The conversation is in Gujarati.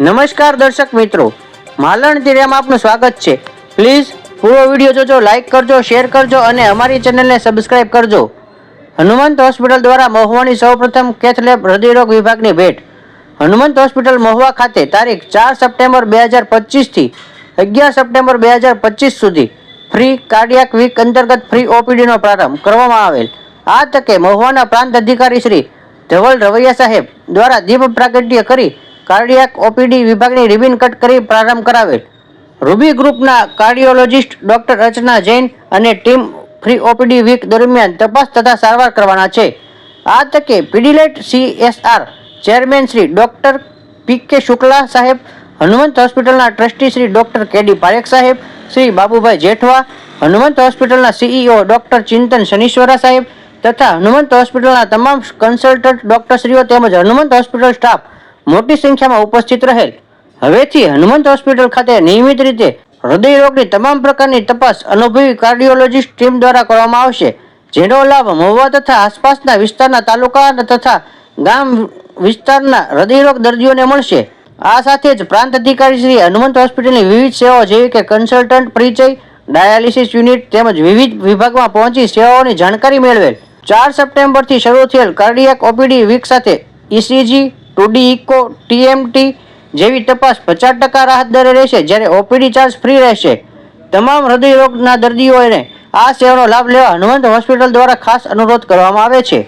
નમસ્કાર દર્શક મિત્રો. માલણ તિરિયામાં આપનું સ્વાગત છે. પ્લીઝ પૂરો વીડિયો જોજો લાઇક કરજો શેર કરજો અને અમારી ચેનલને સબસ્ક્રાઇબ કરજો. હનુમંત હોસ્પિટલ દ્વારા મહુવાની સૌપ્રથમ કેથલેબ હૃદયરોગ વિભાગની ભેટ. હનુમંત હોસ્પિટલ મહુવા ખાતે તારીખ ચાર સપ્ટેમ્બર બે હજાર પચીસથી અગિયાર સપ્ટેમ્બર બે હજાર પચીસ સુધી ફ્રી કાર્ડિયાક વીક અંતર્ગત ફ્રી ઓપીડીનો પ્રારંભ કરવામાં આવેલ. આ તકે મહુવાના પ્રાંત અધિકારી શ્રી ધવલ રવૈયા સાહેબ દ્વારા દીપ પ્રાગટ્ય કરી કાર્ડિયાક ઓપીડી વિભાગની રિબિન કટ કરી પ્રારંભ કરાવેલ. રૂબી ગ્રુપના કાર્ડિયોલોજિસ્ટ ડોક્ટર રચના જૈન અને ટીમ ફ્રી ઓપીડી વીક દરમિયાન તપાસ તથા સારવાર કરવાના છે. આ તકે Pidilite CSR chairman Shri doctor P K Shukla સાહેબ, હનુમંત હોસ્પિટલના trustee Shri doctor K D Parekh સાહેબ, શ્રી બાબુભાઈ જેઠવા, હનુમંત હોસ્પિટલના સીઈઓ ડોક્ટર ચિંતન શનીશ્વરા સાહેબ તથા હનુમંત હોસ્પિટલના તમામ કન્સલ્ટન્ટ ડોક્ટરશ્રીઓ તેમજ હનુમંત હોસ્પિટલ સ્ટાફ મોટી સંખ્યામાં ઉપસ્થિત રહેલ. હવેથી હનુમંત હોસ્પિટલ ખાતે નિયમિત રીતે હૃદય રોગની તમામ પ્રકારની તપાસ અનુભવી કાર્ડિયોલોજીસ્ટ ટીમ દ્વારા કરવામાં આવશે, જેનો લાભ મહુવા તથા આસપાસના વિસ્તારના તાલુકા તથા ગામ વિસ્તારના હૃદયરોગ દર્દીઓને મળશે. આ સાથે જ પ્રાંત અધિકારી શ્રી હનુમંત હોસ્પિટલની વિવિધ સેવાઓ જેવી કે કન્સલ્ટન્ટ પરિચય, ડાયાલિસિસ યુનિટ તેમજ વિવિધ વિભાગમાં પહોંચી સેવાઓની જાણકારી મેળવેલ. ચાર સપ્ટેમ્બરથી શરૂ થયેલ કાર્ડિયાક ઓપીડી વીક સાથે ECG two D echo TMT જેવી તપાસ પચાસ ટકા રાહત દરે રહેશે જ્યારે ઓપીડી ચાર્જ ફ્રી રહેશે. તમામ હૃદય રોગના દર્દીઓને આ સેવાનો લાભ લેવા હનુમંત હોસ્પિટલ દ્વારા ખાસ અનુરોધ કરવામાં આવે છે.